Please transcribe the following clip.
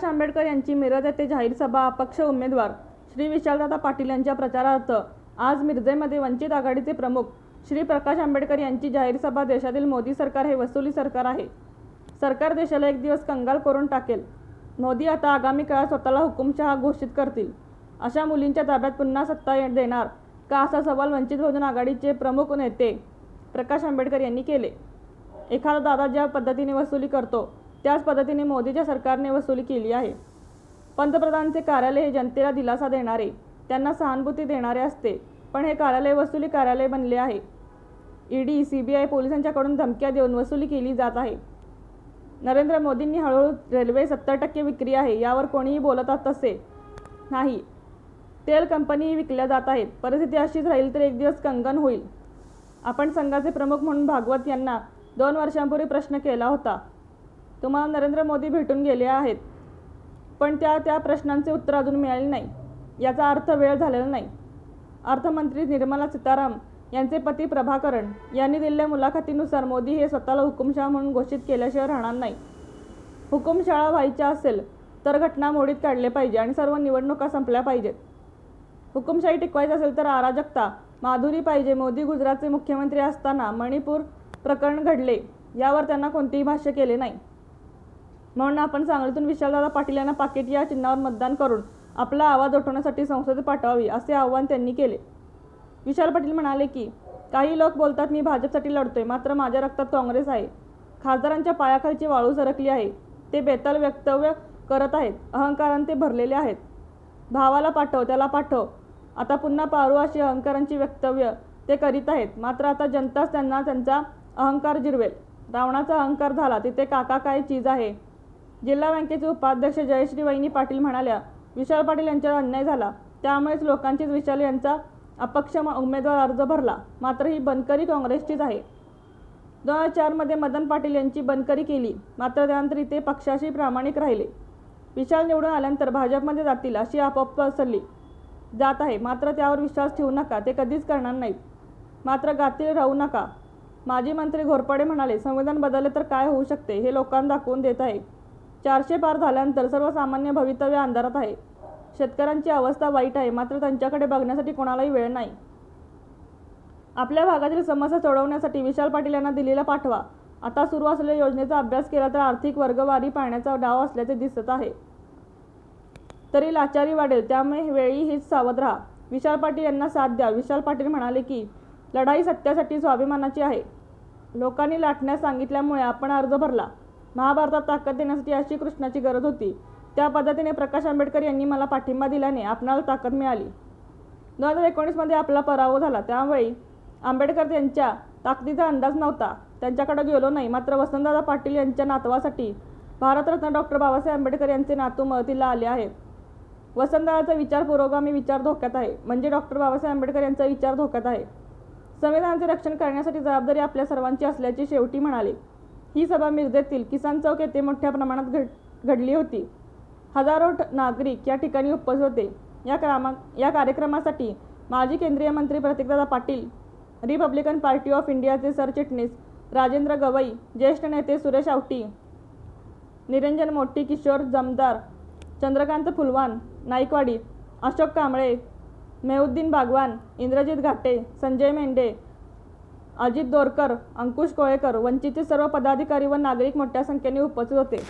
प्रकाश आंबेडकर यांची मिरज येथे जाहीर सभा अपक्ष उमेदवार. श्री विशालदादा पाटील यांच्या प्रचारार्थ आज मिरजेमध्ये वंचित आघाडीचे प्रमुख श्री प्रकाश आंबेडकर यांची जाहीर सभा देशातील मोदी सरकार हे वसुली सरकार आहे. सरकार देशाला एक दिवस कंगाल करून टाकेल. मोदी आता आगामी काळात स्वतःला हुकुमशहा घोषित करतील. अशा मुलींच्या ताब्यात पुन्हा सत्ता ये- देणार का असा सवाल वंचित बहुजन आघाडीचे प्रमुख नेते प्रकाश आंबेडकर यांनी केले. एखादा दादा ज्या पद्धतीने वसुली करतो त्याच पद्धतीने मोदीच्या सरकारने वसुली केली आहे. पंतप्रधानांचे कार्यालय हे जनतेला दिलासा देणारे त्यांना सहानुभूती देणारे असते पण हे कार्यालय वसुली कार्यालय बनले आहे. ईडी आय पोलिसांच्याकडून धमक्या देऊन वसुली केली जात आहे. नरेंद्र मोदींनी हळूहळू रेल्वे सत्तर टक्के विक्री आहे यावर कोणीही बोलत तसे नाही. तेल कंपनीही विकल्या जात आहेत परिस्थिती अशीच राहील तर एक दिवस कंगन होईल. आपण संघाचे प्रमुख म्हणून भागवत यांना दोन वर्षांपूर्वी प्रश्न केला होता. तुम्हाला नरेंद्र मोदी भेटून गेले आहेत. पण त्या त्या प्रश्नांचे उत्तर अजून मिळाले नाही. याचा अर्थ वेळ झालेला नाही. अर्थमंत्री निर्मला सीताराम यांचे पती प्रभाकरण यांनी दिलेल्या मुलाखतीनुसार मोदी हे स्वतःला हुकुमशहा म्हणून घोषित केल्याशिवाय राहणार नाही. हुकुमशाळा व्हायच्या असेल तर घटना मोडीत काढले पाहिजे आणि सर्व निवडणुका संपल्या पाहिजेत. हुकुमशाही टिकवायची असेल तर अराजकता माधुरी पाहिजे. मोदी गुजरातचे मुख्यमंत्री असताना मणिपूर प्रकरण घडले यावर त्यांना कोणतेही भाष्य केले नाही. म्हणून आपण सांगलीतून विशालदादा पाटील यांना पाकिट या चिन्हावर मतदान करून आपला आवाज उठवण्यासाठी संसदेत पाठवावी असे आवाहन त्यांनी केले. विशाल पाटील म्हणाले की काही लोक बोलतात मी भाजपसाठी लढतोय मात्र माझ्या रक्तात काँग्रेस आहे. खासदारांच्या पायाखालची वाळू सरकली आहे. ते बेताल वक्तव्य करत आहेत अहंकारान ते भरलेले आहेत. भावाला पाठव त्याला पाठव. आता पुन्हा पारू अशी अहंकारांची वक्तव्य ते करीत आहेत. मात्र आता जनताच त्यांना त्यांचा अहंकार जिरवेल. रावणाचा अहंकार झाला तिथे काका काय चीज आहे? जिल्हा बँकेचे उपाध्यक्ष जयश्री वहिनी पाटील म्हणाल्या विशाल पाटील यांच्यावर अन्याय झाला. त्यामुळेच लोकांचीच विशाल यांचा अपक्ष उमेदवार अर्ज भरला. मात्र ही बनकरी काँग्रेसचीच आहे. दोन हजार चारमध्ये मदन पाटील यांची बनकरी केली. मात्र त्यानंतर ते पक्षाशी प्रामाणिक राहिले. विशाल निवडून आल्यानंतर भाजपमध्ये जातील अशी आपोआप पसरली. जात आहे. मात्र त्यावर विश्वास ठेवू नका. ते कधीच करणार नाहीत. मात्र गातील राहू नका. माजी मंत्री घोरपडे म्हणाले संविधान बदलले तर काय होऊ शकते? हे लोकांना दाखवून देत आहे. चारशे पार झाल्यानंतर सर्वसामान्य भवितव्य अंधारात आहे. शेतकऱ्यांची अवस्था वाईट आहे मात्र त्यांच्याकडे बघण्यासाठी कोणालाही वेळ नाही. आपल्या भागातील समस्या सोडवण्यासाठी विशाल पाटील यांना दिल्लीला पाठवा. आता सुरू असलेल्या योजनेचा अभ्यास केला तर आर्थिक वर्गवारी पाहण्याचा डाव असल्याचे दिसत आहे. तरी लाचारी वाढेल त्यामुळे वेळी हीच सावध राहा. विशाल पाटील यांना साथ द्या. विशाल पाटील म्हणाले की लढाई सत्यासाठी स्वाभिमानाची आहे. लोकांनी लाटण्यास सांगितल्यामुळे आपण अर्ज भरला. महाभारतात ताकद देण्यासाठी अशी कृष्णाची गरज होती. त्या पद्धतीने प्रकाश आंबेडकर यांनी मला पाठिंबा दिल्याने आपणाला ताकद मिळाली. दोन हजार एकोणीसमध्ये आपला पराभव झाला. त्यावेळी आंबेडकर यांच्या ताकदीचा अंदाज नव्हता. त्यांच्याकडे गेलो नाही. मात्र वसंतदादा पाटील यांच्या नातवासाठी भारतरत्न डॉक्टर बाबासाहेब आंबेडकर यांचे नातू मदतीला आले आहे. वसंतदादाचा विचार पुरोगामी विचार धोक्यात आहे. म्हणजे डॉक्टर बाबासाहेब आंबेडकर यांचा विचार धोक्यात आहे. संविधानाचे रक्षण करण्यासाठी जबाबदारी आपल्या सर्वांची असल्याचे शेवटी म्हणाले. ही सभा मिरजेतील किसान चौक येथे मोठ्या प्रमाणात घड घडली होती. हजारो नागरिक या ठिकाणी उपस्थित होते. या क्रमा या कार्यक्रमासाठी माजी केंद्रीय मंत्री Prateekdada Patil Republican party of इंडियाचे सरचिटणीस राजेंद्र गवई ज्येष्ठ नेते सुरेश आवटी निरंजन मोठी किशोर जमदार चंद्रकांत फुलवान नाईकवाडी अशोक कांबळे मेहुद्दीन बागवान इंद्रजित घाटे संजय मेंढे अजित दोरकर अंकुश कोळेकर वंचितचे सर्व पदाधिकारी व नागरिक मोठ्या संख्येने उपस्थित होते.